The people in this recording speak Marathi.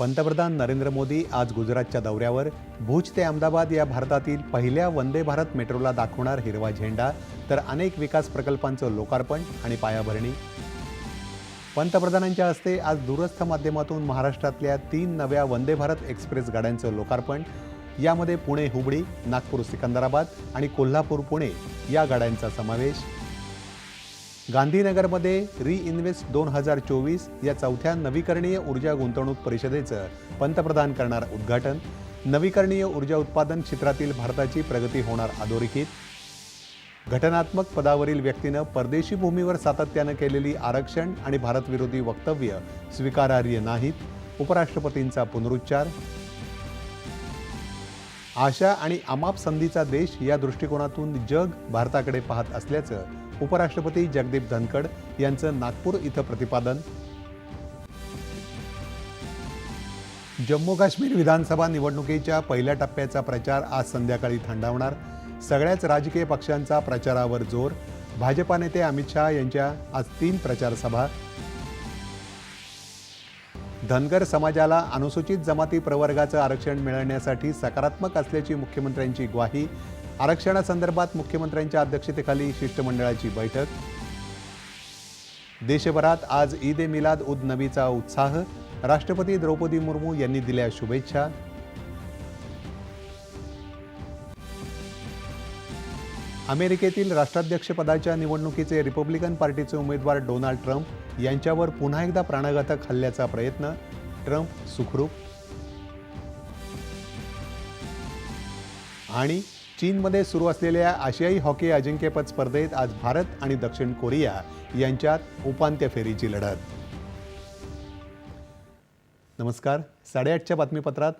पंतप्रधान नरेंद्र मोदी आज गुजरातच्या दौऱ्यावर. भुज ते अहमदाबाद या भारतातील पहिल्या वंदे भारत मेट्रोला दाखवणार हिरवा झेंडा तर अनेक विकास प्रकल्पांचं लोकार्पण आणि पायाभरणी. पंतप्रधानांच्या हस्ते आज दूरस्थ माध्यमातून महाराष्ट्रातल्या तीन नव्या वंदे भारत एक्सप्रेस गाड्यांचं लोकार्पण. यामध्ये पुणे हुबळी नागपूर सिकंदराबाद आणि कोल्हापूर पुणे या गाड्यांचा समावेश. गांधीनगरमध्ये रीइन्व्हेस्ट दोन हजार चोवीस या चौथ्या नवीकरणीय ऊर्जा गुंतवणूक परिषदेचं पंतप्रधान करणार उद्घाटन. नवीकरणीय ऊर्जा उत्पादन क्षेत्रातील भारताची प्रगती होणार अधोरेखित. घटनात्मक पदावरील व्यक्तीनं परदेशी भूमीवर सातत्यानं केलेली आरक्षण आणि भारतविरोधी वक्तव्य स्वीकारार्ह नाहीत उपराष्ट्रपतींचा पुनरुच्चार. आशा आणि अमाप संधीचा देश या दृष्टिकोनातून जग भारताकडे पाहत असल्याचं उपराष्ट्रपती जगदीप धनखड यांचं नागपूर इथं प्रतिपादन. जम्मू काश्मीर विधानसभा निवडणुकीच्या पहिल्या टप्प्याचा प्रचार आज संध्याकाळी थंडावणार. सगळ्याच राजकीय पक्षांचा प्रचारावर जोर. भाजपा नेते अमित शहा यांच्या आज तीन प्रचार सभा धनगर समाजाला अनुसूचित जमाती प्रवर्गाचं आरक्षण मिळवण्यासाठी सकारात्मक असल्याची मुख्यमंत्र्यांची ग्वाही. आरक्षणासंदर्भात मुख्यमंत्र्यांच्या अध्यक्षतेखाली शिष्टमंडळाची बैठक. देशभरात आज ईद ए मिलाद उद नबीचा उत्साह. राष्ट्रपती द्रौपदी मुर्मू यांनी दिल्या शुभेच्छा. अमेरिकेतील राष्ट्राध्यक्षपदाच्या निवडणुकीचे रिपब्लिकन पार्टीचे उमेदवार डोनाल्ड ट्रम्प यांच्यावर पुन्हा एकदा प्राणघातक हल्ल्याचा प्रयत्न. ट्रम्प सुखरूप. आणि चीनमध्ये सुरू असलेल्या आशियाई हॉकी अजिंक्यपद स्पर्धेत आज भारत आणि दक्षिण कोरिया यांच्यात उपांत्य फेरीची लढत. नमस्कार. साडेआठच्या बातमीपत्रात मी